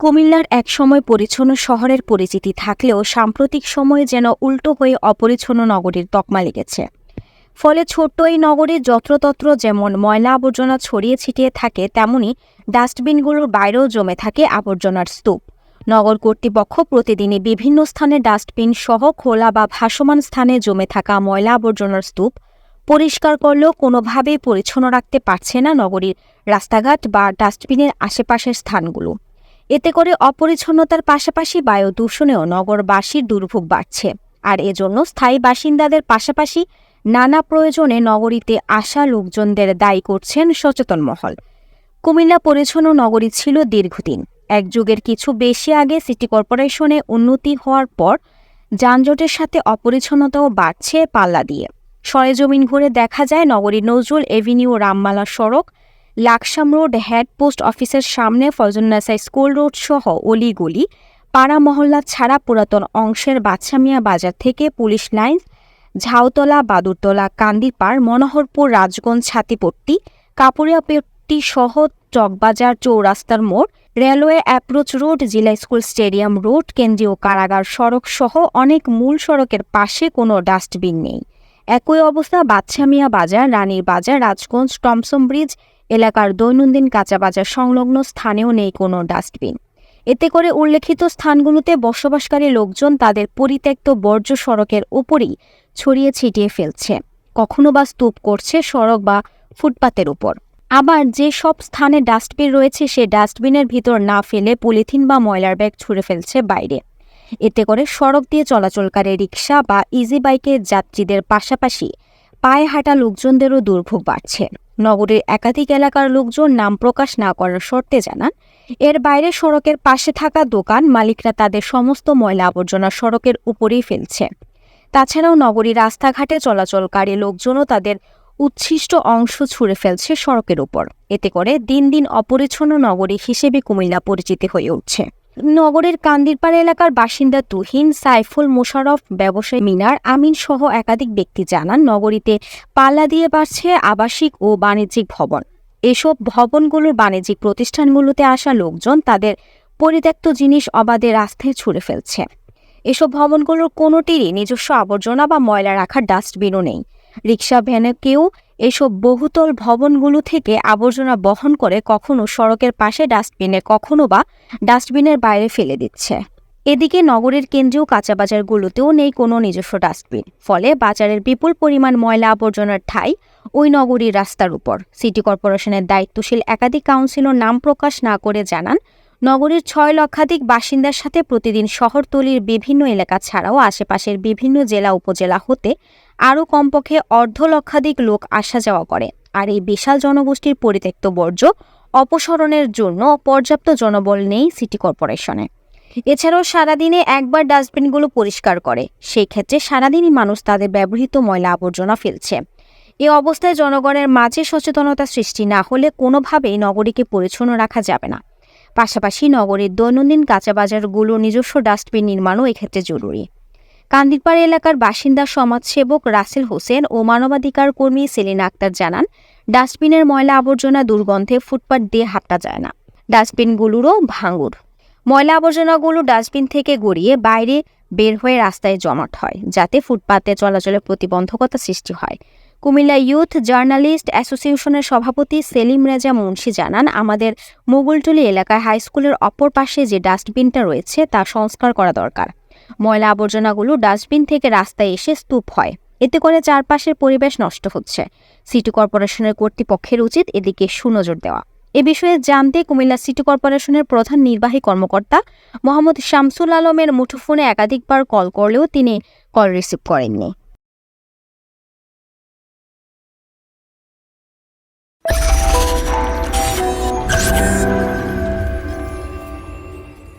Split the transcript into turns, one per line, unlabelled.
কুমিল্লার একসময় পরিচ্ছন্ন শহরের পরিচিতি থাকলেও সাম্প্রতিক সময়ে যেন উল্টো হয়ে অপরিচ্ছন্ন নগরীর তকমা লেগেছে। ফলে ছোট্ট এই নগরে যত্রতত্র যেমন ময়লা আবর্জনা ছড়িয়ে ছিটিয়ে থাকে, তেমনি ডাস্টবিনগুলোর বাইরেও জমে থাকে আবর্জনার স্তূপ। নগর কর্তৃপক্ষ প্রতিদিনই বিভিন্ন স্থানে ডাস্টবিন সহ খোলা বা ভাসমান স্থানে জমে থাকা ময়লা আবর্জনার স্তূপ পরিষ্কার করলেও কোনোভাবেই পরিচ্ছন্ন রাখতে পারছে না নগরীর রাস্তাঘাট বা ডাস্টবিনের আশেপাশের স্থানগুলো। এতে করে অপরিচ্ছন্নতার পাশাপাশি বায়ু দূষণেও নগরবাসীর দুর্ভোগ বাড়ছে। আর এজন্য স্থায়ী বাসিন্দাদের পাশাপাশি নানা প্রয়োজনে নগরীতে আসা লোকজনদের দায়ী করছেন সচেতন মহল। কুমিল্লা পরিচ্ছন্ন নগরী ছিল দীর্ঘদিন। এক যুগের কিছু বেশি আগে সিটি কর্পোরেশনে উন্নতি হওয়ার পর যানজটের সাথে অপরিচ্ছন্নতাও বাড়ছে পাল্লা দিয়ে। সরেজমিন ঘুরে দেখা যায় নগরীর নজরুল এভিনিউ রামমালা সড়ক লাকসাম রোড হেড পোস্ট অফিসের সামনে ফজলনাসা স্কুল রোড সহ অলিগলি, পাড়া মহল্লা ছাড়া পুরাতন অংশের বাচ্চামিয়া বাজার থেকে পুলিশ লাইন, ঝাউতলা, বাদুরতলা, কান্দিপাড়, মনোহরপুর, রাজগঞ্জ, ছাতিপট্টি, কাপুরিয়াপট্টি সহ চকবাজার চৌরাস্তার মোড়, রেলওয়ে অ্যাপ্রোচ রোড, জিলা স্কুল স্টেডিয়াম রোড, কেন্দ্রীয় কারাগার, সড়ক সহ অনেক মূল সড়কের পাশে কোনো ডাস্টবিন নেই। একই অবস্থা বাচ্চামিয়া বাজার, রানীর বাজার, রাজগঞ্জ, টমসম ব্রিজ এলাকার দৈনন্দিন কাঁচা বাজার সংলগ্ন স্থানেও নেই কোনো ডাস্টবিন। এতে করে উল্লেখিত স্থানগুলোতে বসবাসকারী লোকজন তাদের পরিত্যক্ত বর্জ্য সড়কের উপরেই ছড়িয়ে ছিটিয়ে ফেলছে। কখনো বা স্তূপ করছে সড়ক বা ফুটপাতের উপর। আবার যে সব স্থানে ডাস্টবিন রয়েছে, সে ডাস্টবিনের ভিতর না ফেলে পলিথিন বা ময়লার ব্যাগ ছুঁড়ে ফেলছে বাইরে। এতে করে সড়ক দিয়ে চলাচলকারী রিক্সা বা ইজি বাইকের যাত্রীদের পাশাপাশি পায়ে হাঁটা লোকজনদেরও দুর্ভোগ বাড়ছে। নগরীর একাধিক এলাকার লোকজন নাম প্রকাশ না করার শর্তে জানান, এর বাইরে সড়কের পাশে থাকা দোকান মালিকরা তাদের সমস্ত ময়লা আবর্জনা সড়কের উপরেই ফেলছে। তাছাড়াও নগরী রাস্তাঘাটে চলাচলকারী লোকজনও তাদের উচ্ছিষ্ট অংশ ছুঁড়ে ফেলছে সড়কের উপর। এতে করে দিন দিন অপরিচ্ছন্ন নগরী হিসেবে কুমিল্লা পরিচিতি হয়ে উঠছে। নগরের কান্দিরপাড়া এলাকার বাসিন্দা তুহিন সাইফুল মোশারফ ব্যবসায়ী মিনার আমিন সহ একাধিক ব্যক্তি জানান, নগরীতে পাল্লা দিয়ে বাড়ছে আবাসিক ও বাণিজ্যিক ভবন। এসব ভবনগুলোর বাণিজ্যিক প্রতিষ্ঠানগুলোতে আসা লোকজন তাদের পরিত্যক্ত জিনিস অবাধে রাস্তায় ছুঁড়ে ফেলছে। এসব ভবনগুলোর কোনোটিরই নিজস্ব আবর্জনা বা ময়লা রাখার ডাস্টবিনও নেই। রিক্সা ভ্যানেকেও এসব বহুতল ভবনগুলো থেকে আবর্জনা বহন করে কখনো সড়কের পাশে ডাস্টবিনে, কখনো বা ডাস্টবিনের বাইরে ফেলে দিচ্ছে। এদিকে নগরের কেন্দ্রীয় কাঁচা বাজারগুলোতেও নেই কোনো নিজস্ব ডাস্টবিন। ফলে বাজারের বিপুল পরিমাণ ময়লা আবর্জনার ঠাই ওই নগরীর রাস্তার উপর। সিটি কর্পোরেশনের দায়িত্বশীল একাধিক কাউন্সিলর নাম প্রকাশ না করে জানান নগরীর ছয় লক্ষাধিক বাসিন্দার সাথে প্রতিদিন শহরতলির বিভিন্ন এলাকা ছাড়াও আশেপাশের বিভিন্ন জেলা উপজেলা হতে আরও কমপক্ষে অর্ধ লক্ষাধিক লোক আসা যাওয়া করে। আর এই বিশাল জনগোষ্ঠীর পরিত্যক্ত বর্জ্য অপসারণের জন্য পর্যাপ্ত জনবল নেই সিটি কর্পোরেশনে। এছাড়াও সারাদিনে একবার ডাস্টবিনগুলো পরিষ্কার করে। সেই ক্ষেত্রে সারাদিনই মানুষ তাদের ব্যবহৃত ময়লা আবর্জনা ফেলছে। এ অবস্থায় জনগণের মাঝে সচেতনতা সৃষ্টি না হলে কোনোভাবেই নগরীকে পরিচ্ছন্ন রাখা যাবে না। পাশাপাশি নগরের দৈনন্দিন কাঁচা বাজারগুলো নিজস্ব ডাস্টবিন নির্মাণও এক্ষেত্রে জরুরি। কান্দিরপাড় এলাকার বাসিন্দা সমাজসেবক রাসেল হোসেন ও মানবাধিকার কর্মী সেলিনা আক্তার জানান, ডাস্টবিনের ময়লা আবর্জনা দুর্গন্ধে ফুটপাত দিয়ে হাঁটা যায় না। ডাস্টবিনগুলোরও ভাঙুর। ময়লা আবর্জনাগুলো ডাস্টবিন থেকে গড়িয়ে বাইরে বের হয়ে রাস্তায় জমাট হয়, যাতে ফুটপাতে চলাচলে প্রতিবন্ধকতা সৃষ্টি হয়। কুমিল্লা ইউথ জার্নালিস্ট অ্যাসোসিয়েশনের সভাপতি সেলিম রেজা মুন্সি জানান, আমাদের মুগলটুলি এলাকায় হাই স্কুলের অপর পাশে যে ডাস্টবিনটা রয়েছে, তা সংস্কার করা দরকার। ময়লা আবর্জনাগুলো ডাস্টবিন থেকে রাস্তায় এসে স্তূপ হয়। এতে করে চারপাশের পরিবেশ নষ্ট হচ্ছে। সিটি কর্পোরেশনের কর্তৃপক্ষের উচিত এদিকে সুনজর দেওয়া। এ বিষয়ে জানতে কুমিল্লা সিটি কর্পোরেশনের প্রধান নির্বাহী কর্মকর্তা মোহাম্মদ শামসুল আলমের মুঠোফোনে একাধিকবার কল করলেও তিনি কল রিসিভ করেননি।